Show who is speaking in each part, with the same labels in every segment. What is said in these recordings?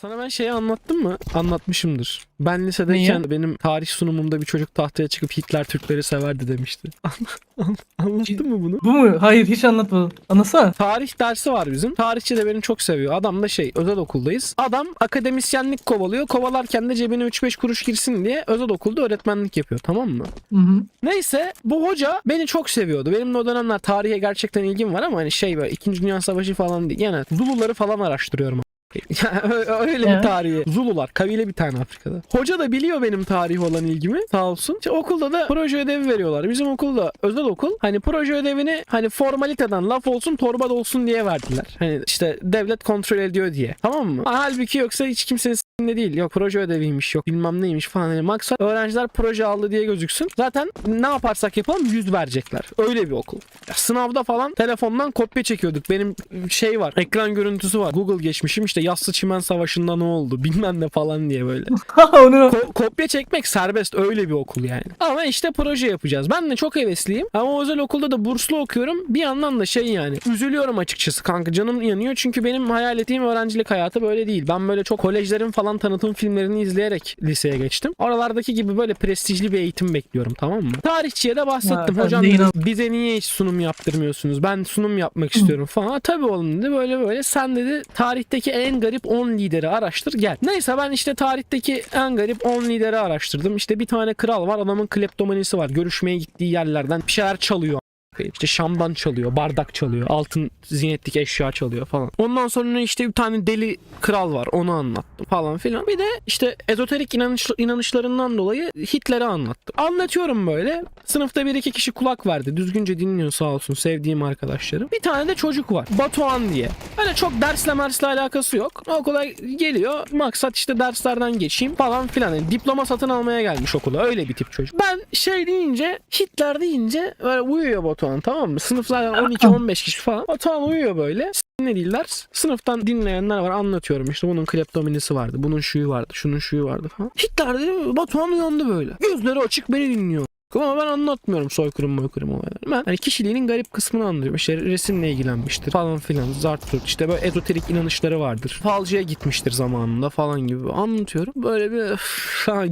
Speaker 1: Sana ben şeyi anlattım mı? Anlatmışımdır. Ben lisedeyken benim tarih sunumumda bir çocuk tahtaya çıkıp Hitler Türkleri severdi demişti. An- Anlattın mı bunu?
Speaker 2: Bu mu? Hayır hiç anlatmadım. Anlasana.
Speaker 1: Tarih dersi var bizim. Tarihçi de beni çok seviyor. Adam da şey özel okuldayız. Adam akademisyenlik kovalıyor. Kovalarken de cebine 3-5 kuruş girsin diye özel okulda öğretmenlik yapıyor tamam mı?
Speaker 2: Hı hı.
Speaker 1: Neyse bu hoca beni çok seviyordu. Benim de o dönemler tarihe gerçekten ilgim var ama hani şey böyle 2. Dünya Savaşı falan değil. Yani Zuluları falan araştırıyorum. Öyle bir tarihi. Zulular. Kabile bir tane Afrika'da. Hoca da biliyor benim tarihi olan ilgimi. Sağ olsun. İşte okulda da proje ödevi veriyorlar. Bizim okulda özel okul. Hani proje ödevini hani formaliteden laf olsun torba da olsun diye verdiler. Hani işte devlet kontrol ediyor diye. Tamam mı? Halbuki yoksa hiç kimsenin s**inde değil. Yok proje ödeviymiş yok bilmem neymiş falan. Yani maksat öğrenciler proje aldı diye gözüksün. Zaten ne yaparsak yapalım yüz verecekler. Öyle bir okul. Ya sınavda falan telefondan kopya çekiyorduk. Benim şey var. Ekran görüntüsü var. Google geçmişim işte Yassı Çimen Savaşı'nda ne oldu bilmem ne falan diye böyle.
Speaker 2: Onu
Speaker 1: Ko- kopya çekmek serbest öyle bir okul yani. Ama işte proje yapacağız. Ben de çok hevesliyim. Ama özel okulda da burslu okuyorum. Bir yandan da şey yani üzülüyorum açıkçası kanka canım yanıyor. Çünkü benim hayal ettiğim öğrencilik hayatı böyle değil. Ben böyle çok kolejlerin falan tanıtım filmlerini izleyerek liseye geçtim. Oralardaki gibi böyle prestijli bir eğitim bekliyorum tamam mı? Tarihçiye de bahsettim.
Speaker 2: Ben
Speaker 1: Hocam
Speaker 2: de
Speaker 1: dedi,
Speaker 2: inan-
Speaker 1: bize niye hiç sunum yaptırmıyorsunuz? Ben sunum yapmak istiyorum falan. Ha, tabii oğlum dedi böyle böyle. Sen dedi tarihteki en garip 10 lideri araştır gel. Neyse ben işte tarihteki en garip 10 lideri araştırdım. İşte bir tane kral var adamın kleptomanisi var. Görüşmeye gittiği yerlerden bir şeyler çalıyor. İşte şamdan çalıyor, bardak çalıyor, altın zinetlik eşya çalıyor falan. Ondan sonra işte bir tane deli kral var onu anlattım falan filan. Bir de işte ezoterik inanış, inanışlarından dolayı Hitler'i anlattım. Anlatıyorum böyle. Sınıfta bir iki kişi kulak verdi. Düzgünce dinliyor sağ olsun sevdiğim arkadaşlarım. Bir tane de çocuk var. Batuhan diye. Öyle çok dersle mersle alakası yok. Okula geliyor. Maksat işte derslerden geçeyim falan filan. Yani diploma satın almaya gelmiş okula. Öyle bir tip çocuk. Ben şey deyince Hitler deyince böyle uyuyor Batuhan tamam mı? Sınıflardan 12-15 kişi falan. Batuhan uyuyor böyle. Ne değiller? Sınıftan dinleyenler var anlatıyorum işte bunun kleptomanisi vardı. Bunun şuyu vardı. Şunun şuyu vardı falan. Hitler dedi Batuhan uyandı böyle. Gözleri açık beni dinliyor. Ama ben anlatmıyorum soykırım moykırım olayları. Ben hani kişiliğinin garip kısmını anlatıyorum. İşte resimle ilgilenmiştir falan filan. Zart zurt. İşte böyle ezoterik inanışları vardır. Falcıya gitmiştir zamanında falan gibi anlatıyorum. Böyle bir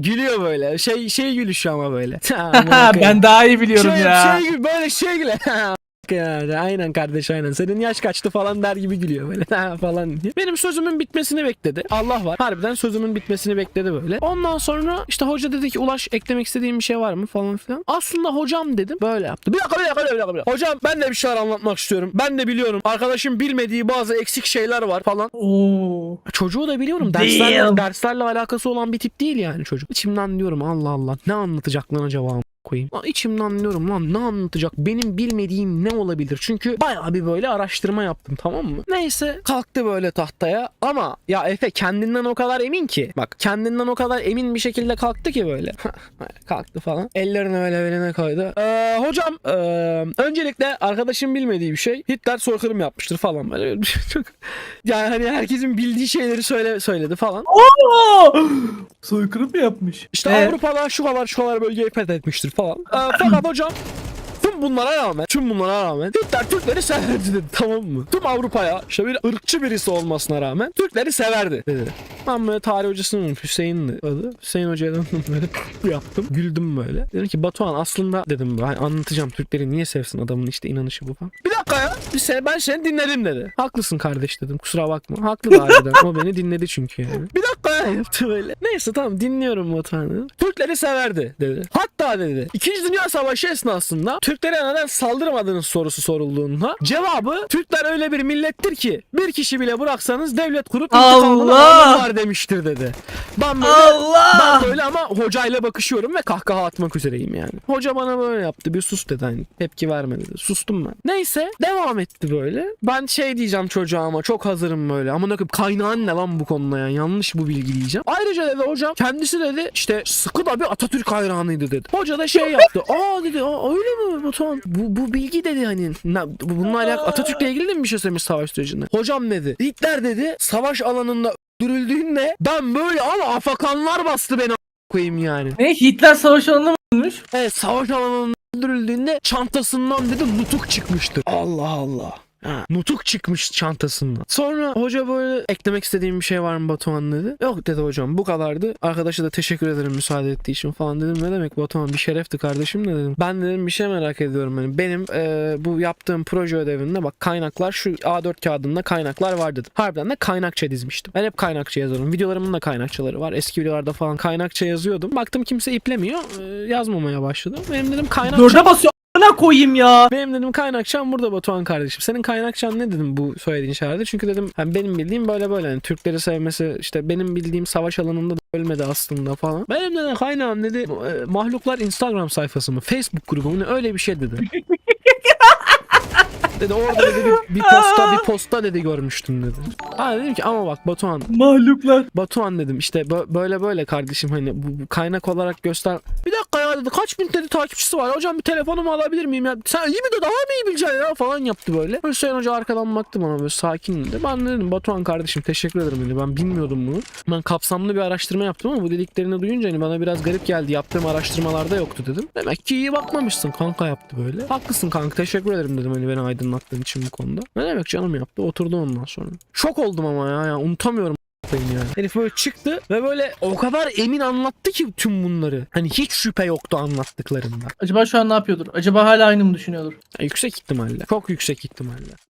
Speaker 1: gülüyor böyle. Şey şey gülüşüyor ama böyle.
Speaker 2: ben daha iyi biliyorum
Speaker 1: şey,
Speaker 2: ya.
Speaker 1: Şey böyle şey güle. Yani, aynen kardeş aynen. Senin yaş kaçtı falan der gibi gülüyor böyle falan diye. Benim sözümün bitmesini bekledi. Allah var. Harbiden sözümün bitmesini bekledi böyle. Ondan sonra işte hoca dedi ki Ulaş eklemek istediğin bir şey var mı falan filan. Aslında hocam dedim. Böyle yaptı. Bir dakika bir dakika bir dakika. Bir dakika. Hocam ben de bir şeyler anlatmak istiyorum. Ben de biliyorum. Arkadaşım bilmediği bazı eksik şeyler var falan.
Speaker 2: Oo.
Speaker 1: Çocuğu da biliyorum. Derslerle, derslerle alakası olan bir tip değil yani çocuk. İçimden diyorum Allah Allah ne anlatacak lan acaba koyayım. Lan içimden diyorum lan ne anlatacak? Benim bilmediğim ne olabilir? Çünkü bayağı bir böyle araştırma yaptım tamam mı? Neyse kalktı böyle tahtaya ama ya Efe kendinden o kadar emin ki. Bak kendinden o kadar emin bir şekilde kalktı ki böyle. kalktı falan. Ellerini öyle beline koydu. Ee, hocam ee, öncelikle arkadaşım bilmediği bir şey. Hitler soykırım yapmıştır falan böyle. Çok yani hani herkesin bildiği şeyleri söyle söyledi falan.
Speaker 2: Oo! Soykırım mı yapmış?
Speaker 1: İşte
Speaker 2: Ee?
Speaker 1: Avrupa'da şu kadar şu kadar bölgeyi fethetmiştir falan. Ee, fakat hocam tüm bunlara rağmen, tüm bunlara rağmen Hitler Türkleri severdi dedi tamam mı? Tüm Avrupa'ya işte bir ırkçı birisi olmasına rağmen Türkleri severdi dedi. Ben böyle tarih hocasının Hüseyin'di adı. Hüseyin Hoca'ya döndüm böyle yaptım. Güldüm böyle. Dedim ki Batuhan aslında dedim ben anlatacağım Türkleri niye sevsin adamın işte inanışı bu falan. Bir dakika ya. Bir sen, ben seni dinledim dedi. Haklısın kardeş dedim kusura bakma. Haklı da harbiden. o beni dinledi çünkü yani. Bir dakika ya yaptı böyle. Neyse tamam dinliyorum Batuhan'ı. Türkleri severdi dedi. Hatta dedi. İkinci Dünya Savaşı esnasında Türklere neden saldırmadınız sorusu sorulduğunda cevabı Türkler öyle bir millettir ki bir kişi bile bıraksanız devlet kurup intikamını
Speaker 2: Allah!
Speaker 1: alırlar demiştir dedi. Ben böyle
Speaker 2: Allah!
Speaker 1: ben böyle ama hocayla bakışıyorum ve kahkaha atmak üzereyim yani. Hoca bana böyle yaptı. Bir sus dedi hani. Tepki verme dedi. Sustum ben. Neyse devam etti böyle. Ben şey diyeceğim çocuğa ama çok hazırım böyle. Ama ne kaynağın ne lan bu konuda ya? Yanlış bu bilgi diyeceğim. Ayrıca dedi hocam kendisi dedi işte sıkı da bir Atatürk hayranıydı dedi. Hoca da şey yaptı. Aa dedi Aa, öyle mi Batuhan? Bu, bu bilgi dedi hani. Na, bu- bununla alakalı Atatürk'le ilgili de mi bir şey söylemiş savaş sürecinde? Hocam dedi. Hitler dedi savaş alanında öldürüldüğünde ben böyle ama afakanlar bastı beni koyayım yani.
Speaker 2: Ne Hitler savaş alanına mı ölmüş?
Speaker 1: Evet savaş alanında öldürüldüğünde çantasından dedi nutuk çıkmıştır. Allah Allah. Nutuk çıkmış çantasından. Sonra hoca böyle eklemek istediğim bir şey var mı Batuhan dedi. Yok dedi hocam bu kadardı. Arkadaşa da teşekkür ederim müsaade ettiği için falan dedim. Ne demek Batuhan bir şerefti kardeşim de dedim. Ben dedim bir şey merak ediyorum. Hani benim e, bu yaptığım proje ödevinde bak kaynaklar şu A4 kağıdında kaynaklar var dedim. Harbiden de kaynakça dizmiştim. Ben hep kaynakça yazıyorum. Videolarımın da kaynakçaları var. Eski videolarda falan kaynakça yazıyordum. Baktım kimse iplemiyor. E, yazmamaya başladım. Benim dedim kaynakça
Speaker 2: Dörde basıyor. Ana koyayım ya.
Speaker 1: benim dedim kaynakçan burada Batuhan kardeşim. Senin kaynakçan ne dedim bu söylediğin şeylerde? Çünkü dedim hani benim bildiğim böyle böyle. Yani Türkleri sevmesi işte benim bildiğim savaş alanında da ölmedi aslında falan. Benim dedim kaynağım dedi e, mahluklar Instagram sayfası mı? Facebook grubu mu? ne? Öyle bir şey dedi. dedi orada dedi bir, bir posta bir posta dedi görmüştüm dedi. Ha dedim ki ama bak Batuhan
Speaker 2: Mahluklar.
Speaker 1: Batuhan dedim işte bö- böyle böyle kardeşim hani bu, bu kaynak olarak göster. Bir dakika ya dedi kaç bin dedi takipçisi var. Hocam bir telefonumu alabilir miyim ya? Sen iyi mi de daha mı iyi bileceksin ya falan yaptı böyle. Hüseyin Hoca arkadan baktı bana böyle sakin dedi. Ben de dedim Batuhan kardeşim teşekkür ederim dedi. Ben bilmiyordum bunu. Ben kapsamlı bir araştırma yaptım ama bu dediklerini duyunca hani bana biraz garip geldi. Yaptığım araştırmalarda yoktu dedim. Demek ki iyi bakmamışsın kanka yaptı böyle. Haklısın kanka teşekkür ederim dedim hani beni aydınlattığın için bu konuda. Ne demek canım yaptı oturdu ondan sonra. Şok oldum ama ya, ya unutamıyorum koyayım yani. Herif böyle çıktı ve böyle o kadar emin anlattı ki tüm bunları. Hani hiç şüphe yoktu anlattıklarında.
Speaker 2: Acaba şu an ne yapıyordur? Acaba hala aynı mı düşünüyordur?
Speaker 1: Ya yüksek ihtimalle. Çok yüksek ihtimalle.